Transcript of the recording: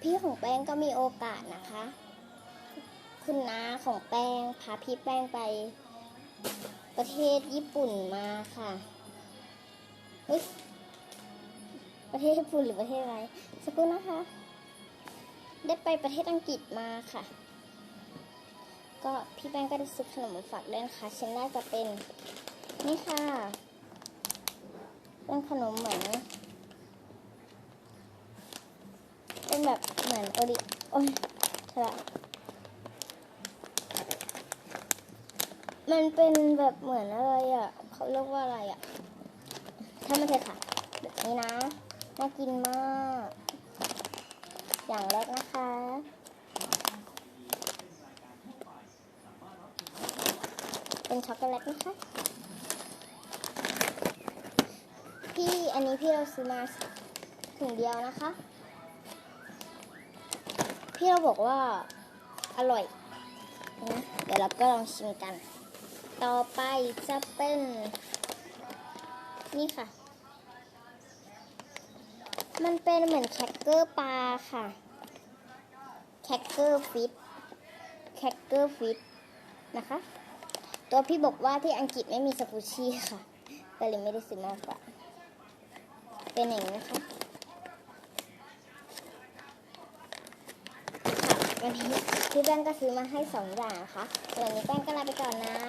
พี่ของแป้งก็มีโอกาสนะคะ คุณน้าของแป้งพาพี่แป้งไปประเทศญี่ปุ่นมาค่ะเฮ้ยประเทศญี่ปุ่นหรือประเทศอะไรสักครู่นะคะ ได้ไปประเทศอังกฤษมาค่ะ ก็พี่แป้งก็ได้ซื้อขนมมาฝากด้วยนะคะชิ้นแรกจะเป็นนี่ค่ะ เป็นขนมเหมือน เป็น แบบเหมือนโอริโอ้ยเถอะมันเป็นแบบเหมือนอะไรอะเขาเรียกว่าอะไรอะถ้ามันเถอะค่ะแบบนี้นะน่ากินมาก อย่างแรกนะคะเป็นช็อกโกแลตนะคะพี่อันนี้พี่เราซื้อมาถึงเดียวนะคะ พี่เราบอกว่าอร่อยนะเดี๋ยวเราก็ลองชิมกัน ต่อไปจะเป็น นี่ค่ะ มันเป็นเหมือนแคคเกอร์ปลาค่ะ แคคเกอร์ฟิต แคคเกอร์ฟิตนะคะ ตัวพี่บอกว่าที่อังกฤษไม่มีสกูชี่ค่ะ ก็เลยไม่ได้ซื้อมาฝากเป็นอย่างนี้นะคะค่ะ วันนี้พี่แป้งก็ซื้อมาให้สองอย่างนะคะส่วนวันนี้แป้งก็ลาไปก่อนนะ